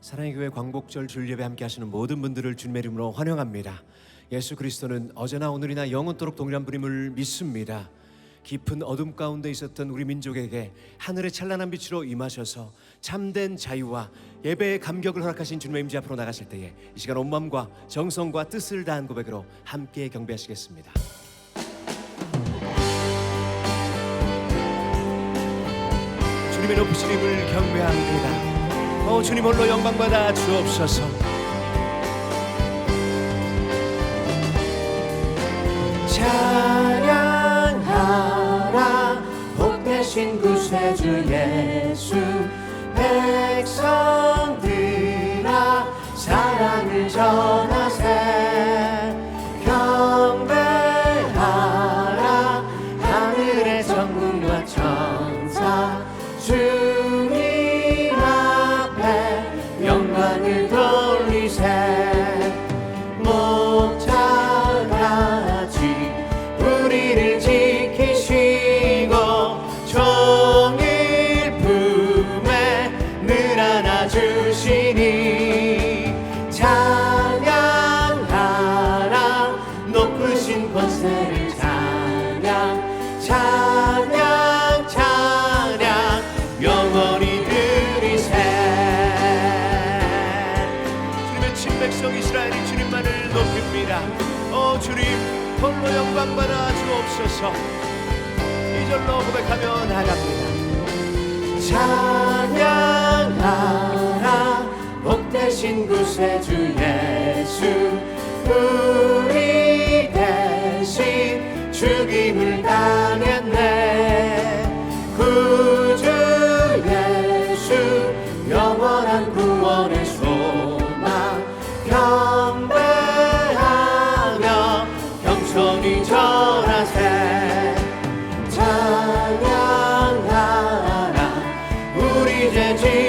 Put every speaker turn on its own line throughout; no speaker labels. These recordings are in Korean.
사랑의 교회 광복절 주일예배 함께 하시는 모든 분들을 주님의 이름으로 환영합니다. 예수 그리스도는 어제나 오늘이나 영원토록 동일한 분임을 믿습니다. 깊은 어둠 가운데 있었던 우리 민족에게 하늘의 찬란한 빛으로 임하셔서 참된 자유와 예배의 감격을 허락하신 주님의 임재 앞으로 나가실 때에 이 시간 온 마음과 정성과 뜻을 다한 고백으로 함께 경배하시겠습니다. 주님의 높으신 힘을 경배합니다. 오 주님 홀로 영광받아 주옵소서.
찬양하라 복되신 구세주 예수 백성
백성 이스라엘이 주님만을 높입니다. 오 주님 홀로 영광받아 주옵소서. 이절로 고백하며 나갑니다.
찬양하라 복되신 구세주 예수 우리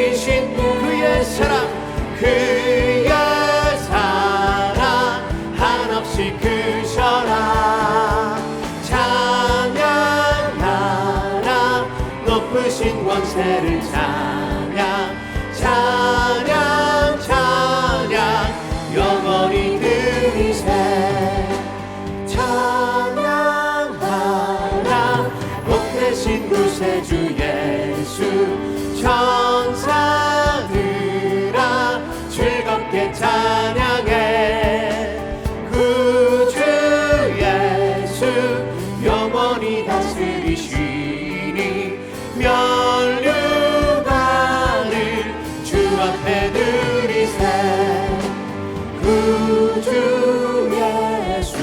면류관을 주 앞에 드리세. 구주 예수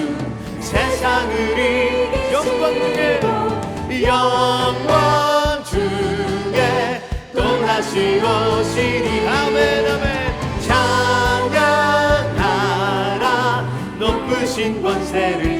세상을 이기시고
영광
영광 중에 또 다시 오시리 아멘 아멘. 찬양하라. 높으신 권세를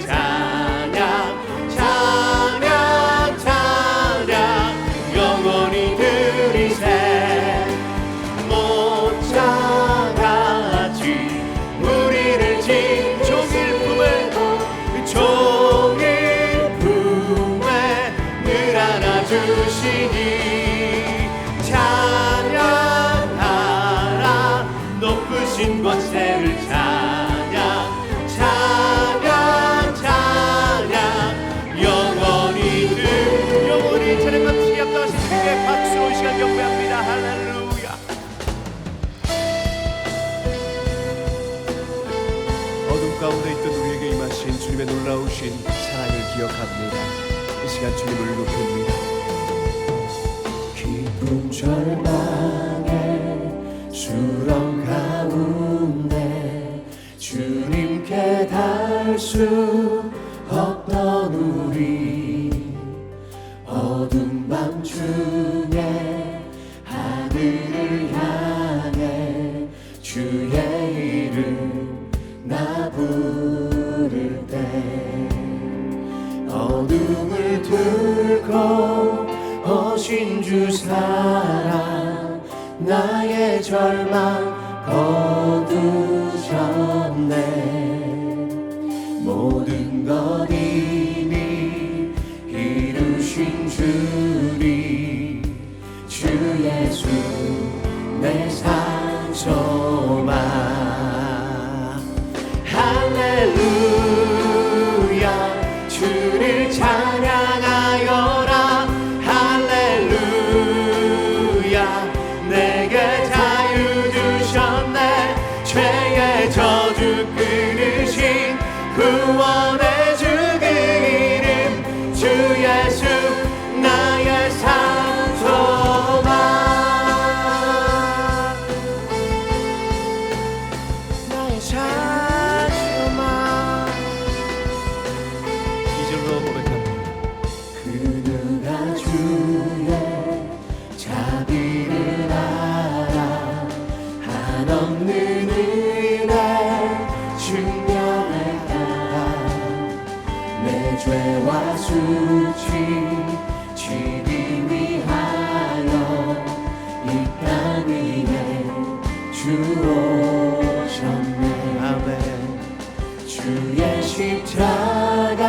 가운데 있던 우리에게 임하신 주님의 놀라우신 사랑을 기억합니다. 이 시간 주님을 높입니다.
깊은 절망의 수렁 가운데 주님께 닿을 수 없던 우리 나의 절망 거두셨네. 모든 것 이미 이루신 주님 주 예수 내 상처 죄와 수치 지기 위하여 이 땅 위에 주오셨네.
아멘.
주의 십자가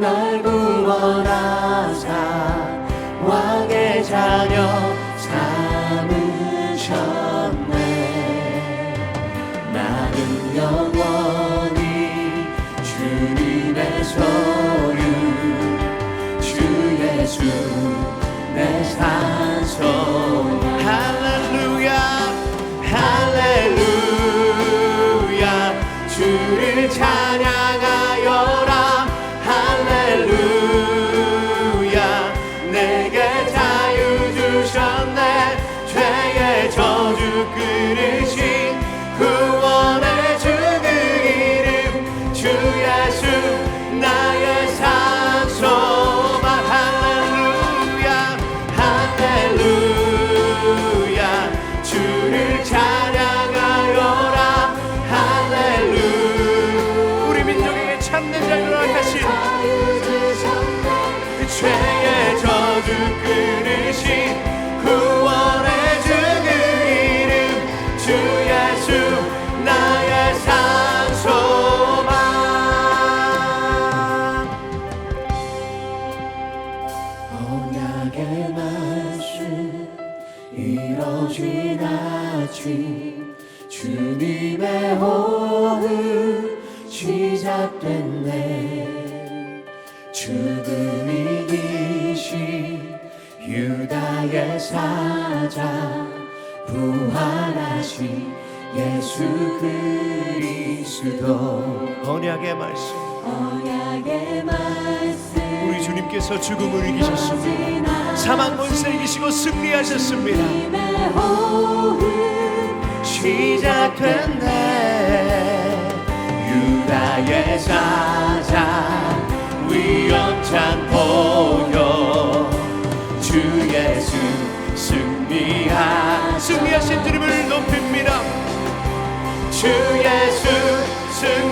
날 구원하사 왕의 자녀 주를 찬양 내게 사자. 부활하신 예수 그리스도.
언약의 말씀.
언약의 말씀.
우리 주님께서 죽음을 이기셨습니다. 사망 권세 이기시고 승리하셨습니다.
시작됐네. 유다의 사자 위험찬 보 주 예수 승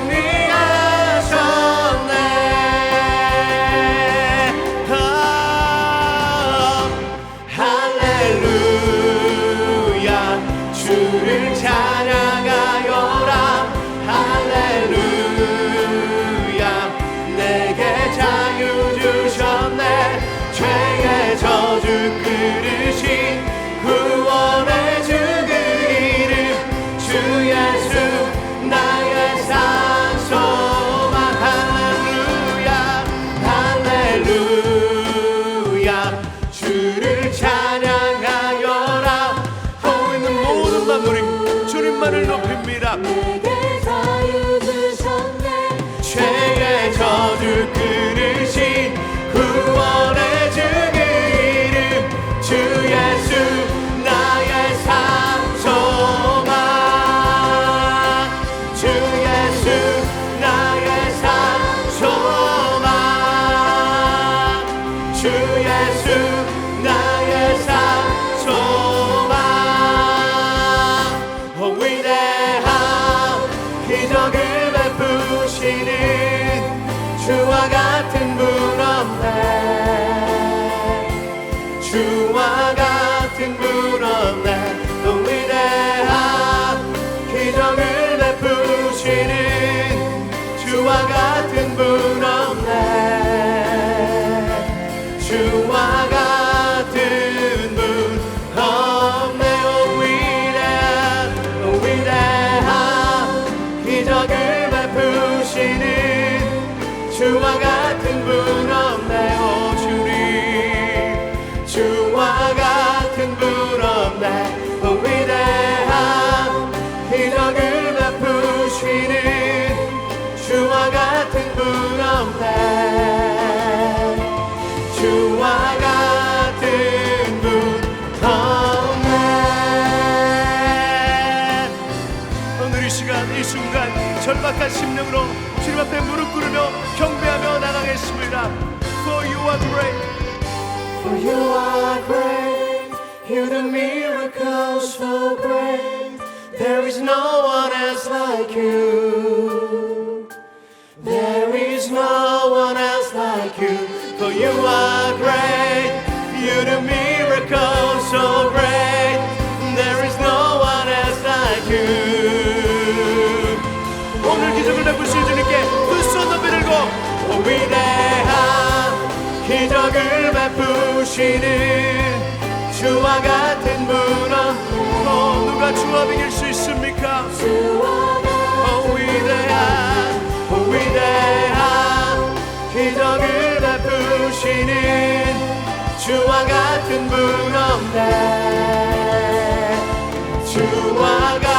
같은 분 없네. 주와 같은 분 없네. 또 위대한 기적을 베푸시는 주와 같은 분 없네. 절박한 심령으로 주님 앞에 무릎 꿇으며 경배하며 나가겠습니다 For you are great For you are great You do miracles so great There is no one else like you no one else like you For you are great You do miracles so great There is no one else like you 오늘 기적을 베푸신 주님께 두 손 높이 들고 오 위대한 기적을 베푸시는 주와 같은 분은 어, 누가 주와 비길 수 있습니까 오 베푸시는 주와 같은 분 없네. 주와 같은